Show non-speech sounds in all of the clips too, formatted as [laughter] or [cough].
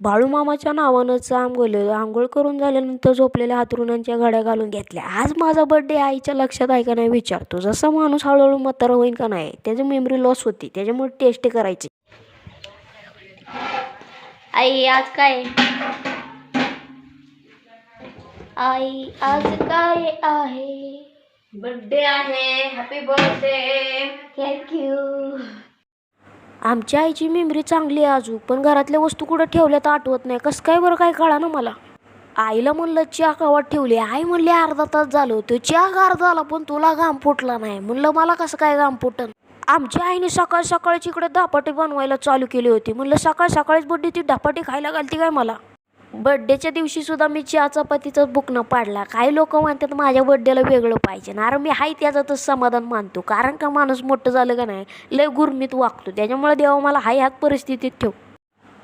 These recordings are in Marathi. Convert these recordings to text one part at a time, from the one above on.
बाळू मामाच्या नावानंच आंघोळ आंघोळ करून झाल्यानंतर झोपलेल्या हातरुणांच्या घड्या घालून घेतल्या. आज माझा बड्डे आईच्या लक्षात आहे का नाही विचारतो. जसा माणूस हळूहळू म्हातारा होईल का नाही त्याची मेमरी लॉस होती. त्याच्यामुळे टेस्ट करायची. आई आज काय? आई आज काय आहे? बर्थडे आहे. हॅपी बर्थडे थँक्यू आमच्या आईची मेमरी चांगली आहे अजून पण घरातल्या वस्तू कुठं ठेवल्या तर आठवत नाही. कसं काय बरं काय कळा ना मला. आईला म्हणलं चहा कावात ठेवली? आई म्हणली अर्धा तास झालं तो चहा गार झाला? पण तुला घाम फुटला नाही. म्हणलं मला कसं काय घाम फुटन? आमच्या आईने सकाळ सकाळची इकडे धापाटी बनवायला चालू केली होती. म्हणलं सकाळ सकाळीच बड्डे ती धापाटी खायला घालती काय मला? बड्डेच्या दिवशी सुद्धा मी चहा चपातीचाच बुकणं पाडला. काही लोक म्हणतात माझ्या बड्डेला वेगळं पाहिजे अरे मी हाय त्याचं तर समाधान मानतो. कारण का माणूस मोठं झालं का नाही लय गुरमीत वागतो. त्याच्यामुळे देवा मला हाय ह्याच परिस्थितीत ठेव.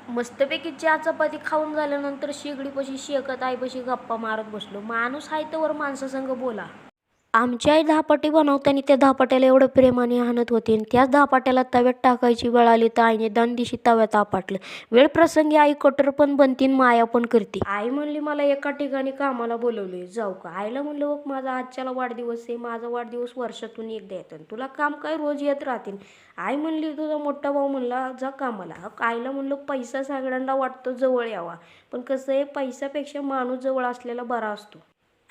मस्तपैकी चहा चपाती खाऊन झाल्यानंतर शेगडीपाशी शेकत आईपाशी गप्पा मारत बसलो. माणूस आहे तर माणसासंग बोला. आमची आई धापाटी बनवताना त्या धापाट्याला एवढं प्रेमाने आणत होती. आणि त्याच धापाट्याला तव्यात टाकायची वेळ आली तर आईने दंदिशी तव्यात आपटलं. वेळ प्रसंगी आई कटर पण बनती माया पण करते. आई म्हणली मला एका ठिकाणी कामाला बोलवले जाऊ का? आईला म्हणलं बघ माझा आजच्याला वाढदिवस आहे. माझा वाढदिवस वर्षातून एकदा येतो तुला काम काय रोज येत राहतील? आई म्हणली तुझा मोठा भाऊ म्हणला जा कामाला. आईला म्हणलं पैसा सगळ्यांना वाटतो जवळ यावा. पण कसं आहे पैशापेक्षा माणूस जवळ असलेला बरा असतो.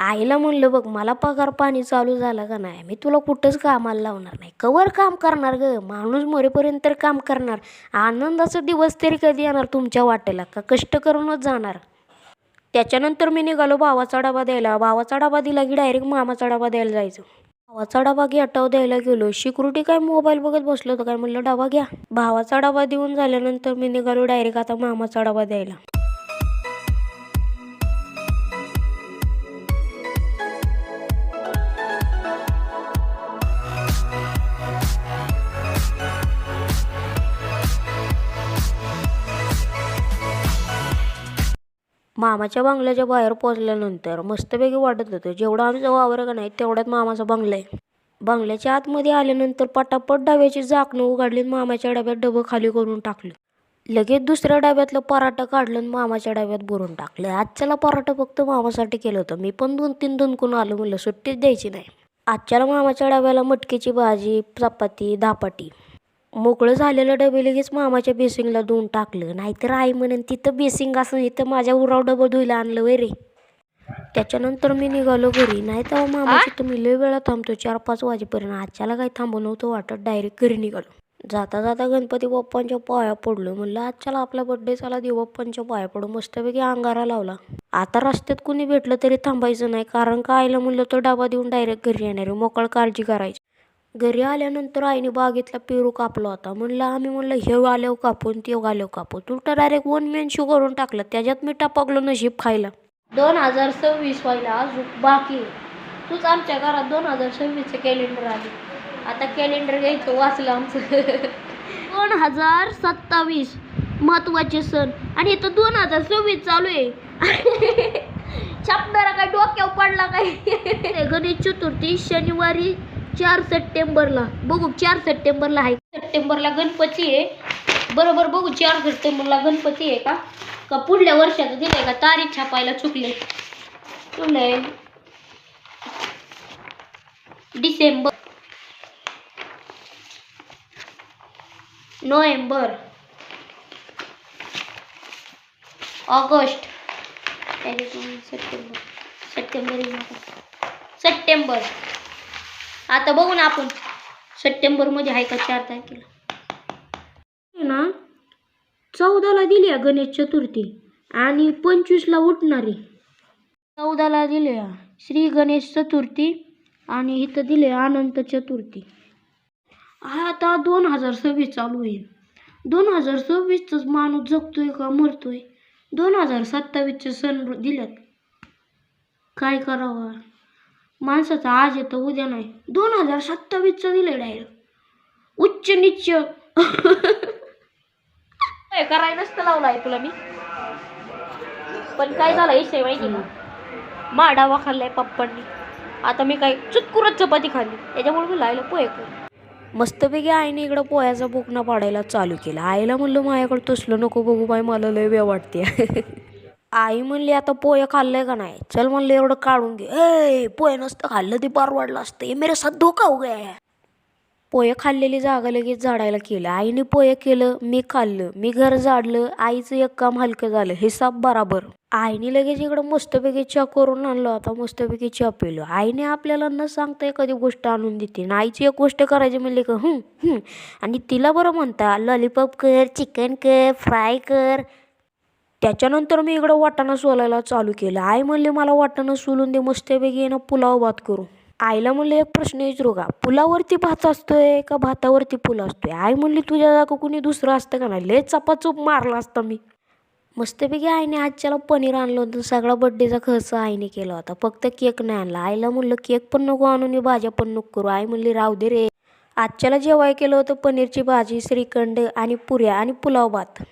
आईला म्हणलं बघ मला पगार पाणी चालू झालं का नाही? मी तुला कुठंच कामाला लावणार नाही. कवर काम करणार ग? माणूस मरेपर्यंत तर काम करणार. आनंदाचा दिवस तरी कधी येणार तुमच्या वाटेला? का कष्ट करूनच जाणार? त्याच्यानंतर मी निघालो भावाचा डबा द्यायला. भावाचा डबा दिला की डायरेक्ट मामाचा डबा द्यायला जायचं. भावाचा डबा गेटाव द्यायला गेलो. सिक्युरिटी काय मोबाईल बघत बसलो होतो काय? म्हणलं डबा घ्या. भावाचा डबा देऊन झाल्यानंतर मी निघालो डायरेक्ट आता मामाचा डबा द्यायला. मामाच्या बंगल्याच्या बाहेर पोचल्यानंतर मस्तपैकी वाटत होतं जेवढं आमचं वावर का नाही तेवढ्यात मामाचा बंगला आहे. बंगल्याच्या आतमध्ये आल्यानंतर पटापट डब्याची झाकणं उघडली आणि मामाच्या डब्यात डबं खाली करून टाकलं. लगेच दुसऱ्या डब्यातलं पराठा काढलं आणि मामाच्या डब्यात भरून टाकलं. आजच्याला पराठा फक्त मामासाठी केलं होतं. मी पण दोन तीन दोनकून आलो म्हणलं सुट्टीच द्यायची नाही. आजच्याला मामाच्या डब्याला मटकीची भाजी चपाती धापाटी. मोकळं झालेलं डबे लगेच मामाच्या बेसिंगला धुवून टाकलं. नाहीतर आई म्हणेन तिथं बेसिंग असं इथं माझ्या उराव डबं धुयला आणलं वे रे. त्याच्यानंतर मी निघालो घरी. नाही तेव्हा मामाची तुम्ही लय वेळा थांबतो चार पाच वाजेपर्यंत. आजच्याला काही थांबू नव्हतं वाटत डायरेक्ट घरी निघालो. जाता जाता गणपती बाप्पांच्या पाया पडलो. म्हणलं आजच्याला आपला बड्डे झाला देवबाप्पांच्या पाया पडू. मस्तपैकी अंगारा लावला. आता रस्त्यात कुणी भेटलं तरी थांबायचं नाही कारण का आईला म्हणलं तो डबा देऊन डायरेक्ट घरी येणार मोकळ काळजी करायची. घरी आल्यानंतर आईने बागेतला पेरू कापला होता. म्हणलं आम्ही म्हणलं हे आल्यावर कापून ते आल्यावर कापून तू तर डायरेक्ट वन मॅन शो करून टाकलं. त्याच्यात मी टापकलो नशीब खायला. दोन हजार सव्वीस व्हायला अजून बाकी आहे. तूच आमच्या घरात दोन हजार सव्वीसचं कॅलेंडर आले. आता कॅलेंडर घ्यायचं वाचलं आमचं. [laughs] दोन हजार सत्तावीस महत्त्वाचे सण. आणि इथं दोन हजार सव्वीस चालू आहे. [laughs] छापणारा काय डोक्यावर पडला काय? [laughs] गणेश चतुर्थी शनिवारी चार सप्टेंबरला. बघू चार सप्टेंबरला आहे. सप्टेंबरला गणपती आहे. बरोबर बघू चार सप्टेंबरला गणपती आहे का? का पुढल्या वर्षाचं दिलंय का? तारीख छापायला चुकले. चुकलंय December. November. August. September September. September. आता बघू ना आपण. सप्टेंबरमध्ये आहे का चार तारखेला? ना चौदाला दिली आहे गणेश चतुर्थी आणि पंचवीसला उठणारी चौदाला दिले श्री गणेश चतुर्थी आणि इथं दिले अनंत चतुर्थी. हा आता दोन हजार सव्वीस चालू आहे. दोन हजार सव्वीसच माणूस जगतोय का मरतोय? दोन हजार सत्तावीसचे सण दिल्यात. काय करावं? माणसाचा आज येतं उद्या नाही. दोन हजार सत्तावीसचं दिलं डायरेक्ट उच्च निच्च काय करायला नसतं लावलाय तुला मी. पण काय झालं विषय माहिती का? माडावा खाल्लाय पप्पांनी. आता मी काय चुटकुरत चपाती खाल्ली. त्याच्यामुळे मी लायला पोहे कर. मस्तपैकी आईने इकडं पोह्याचा बुकना पाडायला चालू केला. आईला म्हणलं माझ्याकडे तसलं नको बघू बाई मला लय वेळ वाटते. [laughs] आई म्हणली आता पोहे खाल्लंय का नाही? चल म्हणलं एवढं काढून घे. ए पोहे नसतं खाल्लं ते परवडलं असतं. हे मेरे साथ धोका हो गया पोहे खाल्लेली जागा लगेच झाडायला केलं. आईने पोहे केलं मी खाल्लं मी घर झाडलं आईचं एक काम हलकं झालं हिसाब बराबर. आईने लगेच इकडं मस्तपैकी चहा करून आणलं आता मस्तपैकी चहा पिलो. आईने आपल्याला न सांगता एखादी गोष्ट आणून देते आणि आईची एक गोष्ट करायची म्हणली का हं हं. आणि तिला बरं म्हणता लॉलीपॉप कर चिकन कर फ्राय कर. त्याच्यानंतर मी इकडं वाटाणा सोलायला चालू केलं. आई म्हणली मला वाटाणा सोलून दे मस्तपैकी ना पुलाव भात करू. आईला म्हणलं एक प्रश्न विचारू का? पुलावरती भात असतोय का भातावरती पुला असतोय? आई म्हणली तुझ्या जागा कुणी दुसरं असतं का नाही? लय चपाचूप मारला असता मी. मस्तपैकी आईने आजच्याला पनीर आणलं होतं सगळा बड्डेचा खर्च आईने केला होता. फक्त केक नाही आणला. आईला म्हणलं केक पण नको आणून हे भाज्या पण नको करू. आई म्हणली राहू दे रे. आजच्याला जेवाय केलं होतं पनीरची भाजी श्रीखंड आणि पुऱ्या आणि पुलाव भात.